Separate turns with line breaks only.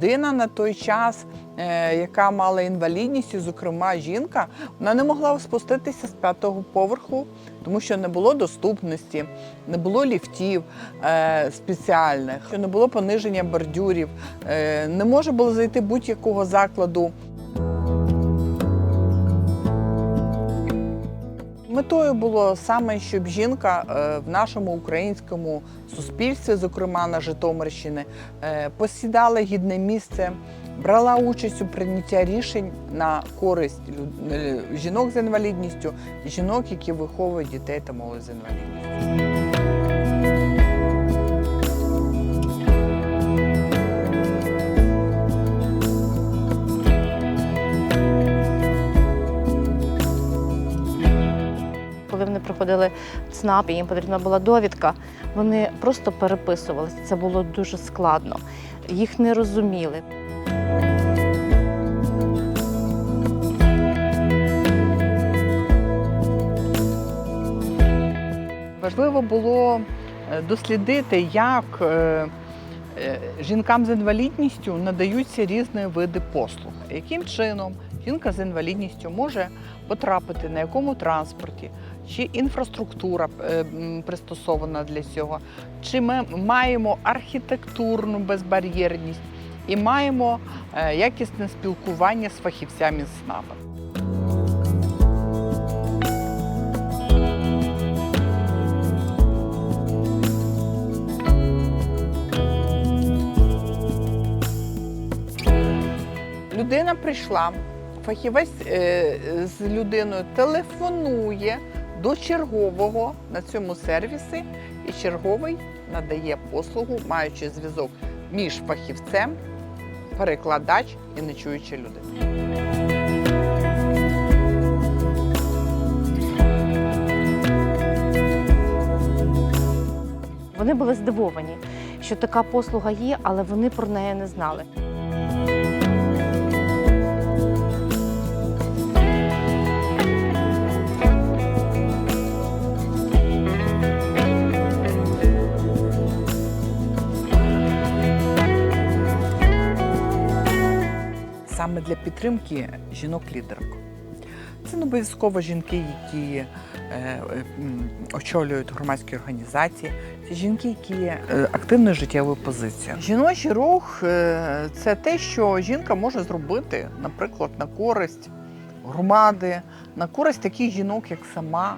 людина на той час, е, яка мала інвалідність, і, зокрема жінка, вона не могла спуститися з п'ятого поверху, тому що не було доступності, не було ліфтів е, спеціальних, не було пониження бордюрів, е, не може було зайти будь-якого закладу. Метою було саме, щоб жінка е, в нашому українському суспільстві, зокрема на Житомирщині, е, посідала гідне місце, брала участь у прийнятті рішень на користь е, жінок з інвалідністю, жінок, які виховують дітей та молодь з інвалідністю.
Приходили в ЦНАП, і їм потрібна була довідка, вони просто переписувалися. Це було дуже складно. Їх не розуміли.
Важливо було е, дослідити, як е, е, жінкам з інвалідністю надаються різні види послуг. Яким чином жінка з інвалідністю може потрапити на якому транспорті, чи інфраструктура е, пристосована для цього, чи ми маємо архітектурну безбар'єрність і маємо е, якісне спілкування з фахівцями з СНАПа. Людина прийшла, фахівець е, з людиною телефонує до чергового на цьому сервісі, і черговий надає послугу, маючи зв'язок між фахівцем, перекладач і нечуюча людина.
Вони були здивовані, що така послуга є, але вони про неї не знали.
Саме для підтримки жінок-лідерок. Це не обов'язково жінки, які е, е, очолюють громадські організації, це жінки, які є е, активною життєвою позицією. Жіночий рух це те, що жінка може зробити, наприклад, на користь громади, на користь таких жінок, як сама.